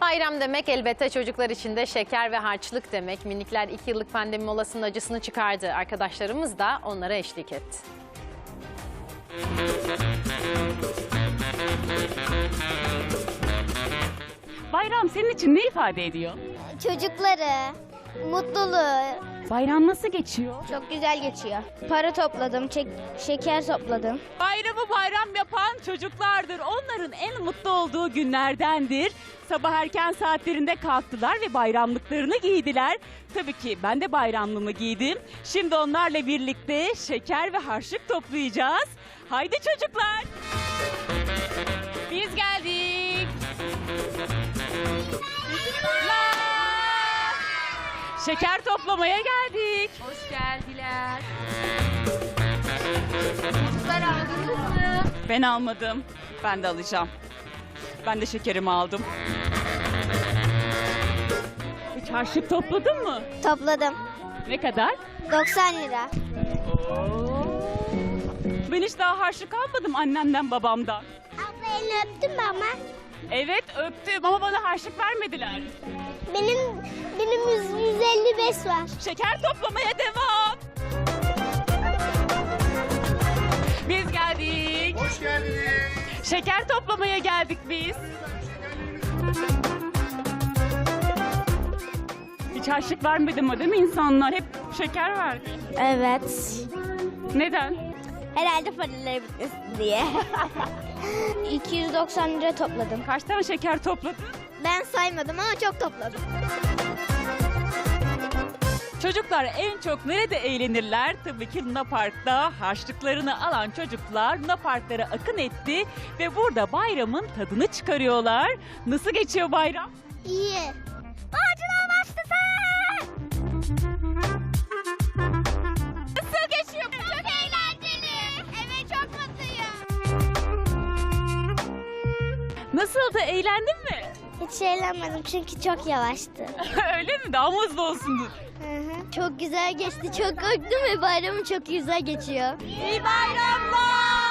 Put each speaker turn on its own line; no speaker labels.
Bayram demek elbette çocuklar için de şeker ve harçlık demek. Minikler iki yıllık pandemi molasının acısını çıkardı. Arkadaşlarımız da onlara eşlik etti.
Bayram senin için ne ifade ediyor?
Çocukları, mutluluğu.
Bayram nasıl geçiyor?
Çok güzel geçiyor. Para topladım, çek- şeker topladım.
Bayramı bayram yapan çocuklardır. Onların en mutlu olduğu günlerdendir. Sabah erken saatlerinde kalktılar ve bayramlıklarını giydiler. Tabii ki ben de bayramlığımı giydim. Şimdi onlarla birlikte şeker ve harçlık toplayacağız. Haydi çocuklar. Biz geldik. La! Şeker toplamaya geldik.
Hoş geldiler.
Ben almadım. Ben de alacağım. Ben de şekerimi aldım. Hiç harçlık topladın mı?
Topladım.
Ne kadar?
90 lira.
Ben hiç daha harçlık almadım annemden babamdan.
Abla elini öptün mü ama?
Evet öptüm ama bana harçlık vermediler.
Benim benim 155 var.
Şeker toplamaya devam. Biz geldik.
Hoş geldiniz.
Şeker toplamaya geldik biz. Hiç harçlık vermedi mi değil mi insanlar? Hep şeker verdi.
Evet.
Neden?
Herhalde paraları bitmesin diye. 290 lira topladım.
Kaç tane şeker topladın?
Ben saymadım ama çok topladım.
Çocuklar en çok nerede eğlenirler? Tabii ki Luna Park'ta harçlıklarını alan çocuklar Luna Parklara akın etti ve burada bayramın tadını çıkarıyorlar. Nasıl geçiyor bayram?
İyi.
Nasıl da eğlendin mi?
Hiç eğlenmedim çünkü çok yavaştı.
Öyle mi? Daha mı hızlı olsun?
Çok güzel geçti. Çok korktum ve bayramım çok güzel geçiyor. İyi bayramlar.